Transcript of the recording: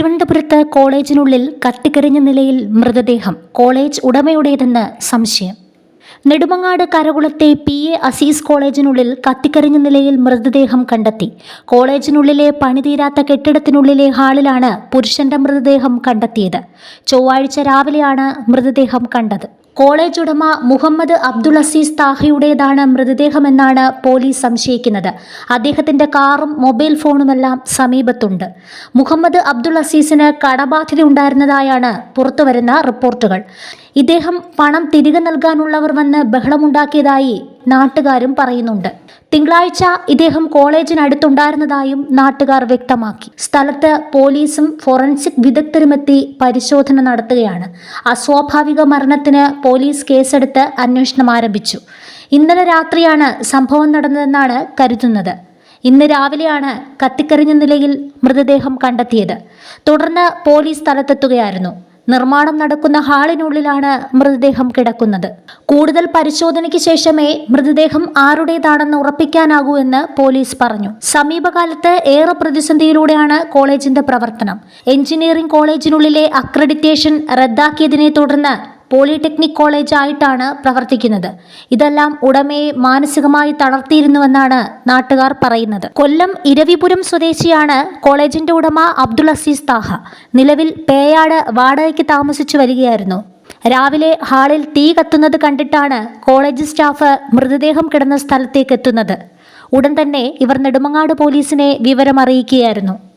തിരുവനന്തപുരത്ത് കോളേജിനുള്ളിൽ കത്തിക്കരിഞ്ഞ നിലയിൽ മൃതദേഹം കോളേജ് ഉടമയുടേതെന്ന് സംശയം. നെടുമങ്ങാട് കരകുളത്തെ പി. എ. അസീസ് കോളേജിനുള്ളിൽ കത്തിക്കരിഞ്ഞ നിലയിൽ മൃതദേഹം കണ്ടെത്തി. കോളേജിനുള്ളിലെ പണിതീരാത്ത കെട്ടിടത്തിനുള്ളിലെ ഹാളിലാണ് പുരുഷന്റെ മൃതദേഹം കണ്ടെത്തിയത്. ചൊവ്വാഴ്ച രാവിലെയാണ് മൃതദേഹം കണ്ടത്. കോളേജ് ഉടമ മുഹമ്മദ് അബ്ദുൾ അസീസ് താഹയുടേതാണ് മൃതദേഹമെന്നാണ് പോലീസ് സംശയിക്കുന്നത്. അദ്ദേഹത്തിന്റെ കാറും മൊബൈൽ ഫോണുമെല്ലാം സമീപത്തുണ്ട്. മുഹമ്മദ് അബ്ദുൾ അസീസിന് കടബാധ്യത ഉണ്ടായിരുന്നതായാണ് പുറത്തുവരുന്ന റിപ്പോർട്ടുകൾ. ഇദ്ദേഹം പണം തിരികെ നൽകാനുള്ളവർ വന്ന് ബഹളമുണ്ടാക്കിയതായി നാട്ടുകാരും പറയുന്നുണ്ട്. തിങ്കളാഴ്ച ഇദ്ദേഹം കോളേജിനടുത്തുണ്ടായിരുന്നതായും നാട്ടുകാർ വ്യക്തമാക്കി. സ്ഥലത്ത് പോലീസും ഫോറൻസിക് വിദഗ്ധരുമെത്തി പരിശോധന നടത്തുകയാണ്. അസ്വാഭാവിക മരണത്തിന് പോലീസ് കേസെടുത്ത് അന്വേഷണം ആരംഭിച്ചു. ഇന്നലെ രാത്രിയാണ് സംഭവം നടന്നതെന്നാണ് കരുതുന്നത്. ഇന്ന് രാവിലെയാണ് കത്തിക്കരിഞ്ഞ നിലയിൽ മൃതദേഹം കണ്ടെത്തിയത്. തുടർന്ന് പോലീസ് സ്ഥലത്തെത്തുകയായിരുന്നു. നിർമ്മാണം നടക്കുന്ന ഹാളിനുള്ളിലാണ് മൃതദേഹം കിടക്കുന്നത്. കൂടുതൽ പരിശോധനയ്ക്ക് ശേഷമേ മൃതദേഹം ആരുടേതാണെന്ന് ഉറപ്പിക്കാനാകൂ എന്ന് പോലീസ് പറഞ്ഞു. സമീപകാലത്ത് ഏറെ പ്രതിസന്ധിയിലൂടെയാണ് കോളേജിന്റെ പ്രവർത്തനം. എഞ്ചിനീയറിംഗ് കോളേജിനുള്ളിലെ അക്രഡിറ്റേഷൻ റദ്ദാക്കിയതിനെ തുടർന്ന് പോളിടെക്നിക് കോളേജ് ആയിട്ടാണ് പ്രവർത്തിക്കുന്നത്. ഇതെല്ലാം ഉടമയെ മാനസികമായി തളർത്തിയിരുന്നുവെന്നാണ് നാട്ടുകാർ പറയുന്നത്. കൊല്ലം ഇരവിപുരം സ്വദേശിയാണ് കോളേജിന്റെ ഉടമ അബ്ദുൾ അസീസ് താഹ. നിലവിൽ പേയാട് വാടകയ്ക്ക് താമസിച്ചു വരികയായിരുന്നു. രാവിലെ ഹാളിൽ തീ കത്തുന്നത് കണ്ടിട്ടാണ് കോളേജ് സ്റ്റാഫ് മൃതദേഹം കിടന്ന സ്ഥലത്തേക്ക് എത്തുന്നത്. ഉടൻ തന്നെ ഇവർ നെടുമങ്ങാട് പോലീസിനെ വിവരം അറിയിക്കുകയായിരുന്നു